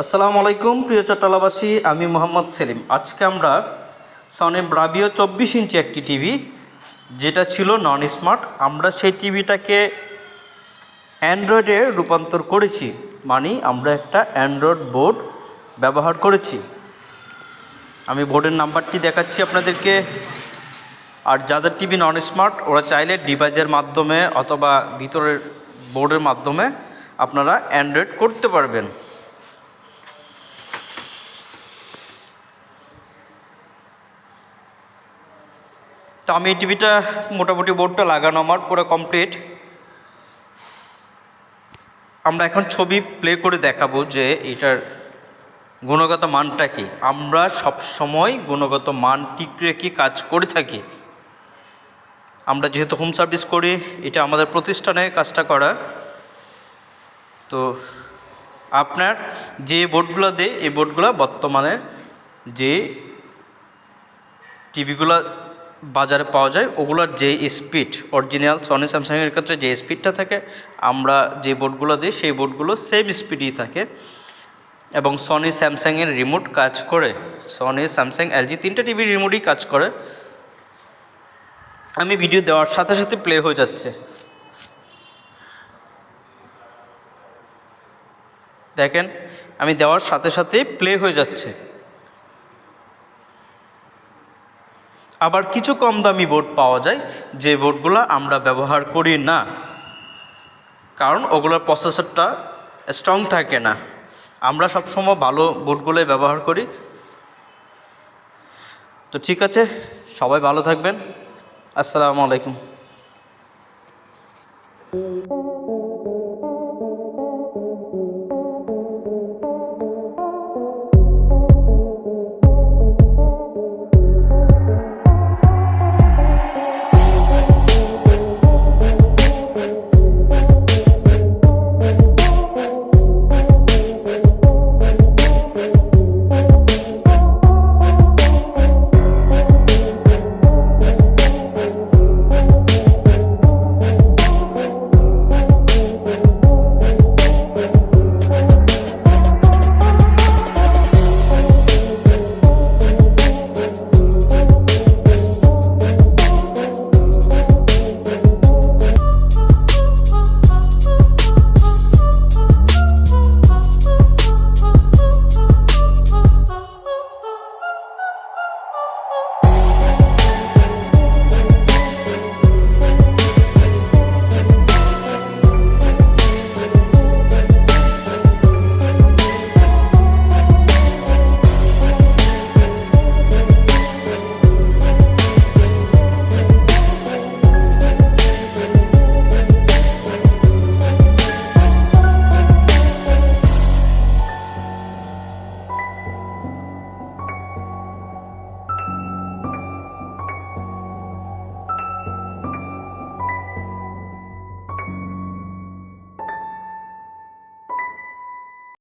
আসসালামু আলাইকুম, প্রিয় চট্টলাবাসী আমি মোহাম্মদ সেলিম। আজকে আমরা সনে ব্রাবিও চব্বিশ ইঞ্চি একটি টিভি, যেটা ছিল নন স্মার্ট আমরা সেই টিভিটাকে অ্যান্ড্রয়েডে রূপান্তর করেছি মানে আমরা একটা অ্যান্ড্রয়েড বোর্ড ব্যবহার করেছি। আমি বোর্ডের নাম্বারটি দেখাচ্ছি আপনাদেরকে। আর যাদের টিভি নন স্মার্ট ওরা চাইলে ডিভাইসের মাধ্যমে অথবা ভিতরের বোর্ডের মাধ্যমে আপনারা অ্যান্ড্রয়েড করতে পারবেন। তো আমি এই টিভিটা মোটামুটি বোর্ডটা লাগানো আমার, পুরো কমপ্লিট আমরা এখন ছবি প্লে করে দেখাবো যে এটার গুণগত মানটা কি। আমরা সব সময় গুণগত মান ঠিক রেখে কাজ করে থাকি। আমরা যেহেতু হোম সার্ভিস করি, এটা আমাদের প্রতিষ্ঠানে কাজটা করা। তো আপনার যে বোর্ডগুলো দেয়, এই বোর্ডগুলো বর্তমানে যে টিভিগুলো বাজারে পাওয়া যায়, ওগুলোর যে স্পিড অরিজিনাল সনি স্যামসাংয়ের ক্ষেত্রে যে স্পিডটা থাকে, আমরা যে বোর্ডগুলো দিই, সেই বোর্ডগুলো সেম স্পিডই থাকে। এবং সনি স্যামসাংয়ের রিমোট কাজ করে। সনি স্যামসাং এলজি তিনটে টিভির রিমোটই কাজ করে। আমি ভিডিও দেওয়ার সাথে সাথে প্লে হয়ে যাচ্ছে। দেখেন, আমি দেওয়ার সাথে সাথে প্লে হয়ে যাচ্ছে। আবার কিছু কম দামি বোর্ড পাওয়া যায়, যে বোর্ডগুলো আমরা ব্যবহার করি না। কারণ ওগুলোর প্রসেসরটা স্ট্রং থাকে না। আমরা সবসময় ভালো বোর্ডগুলোই ব্যবহার করি। তো ঠিক আছে, সবাই ভালো থাকবেন। আসসালামু আলাইকুম।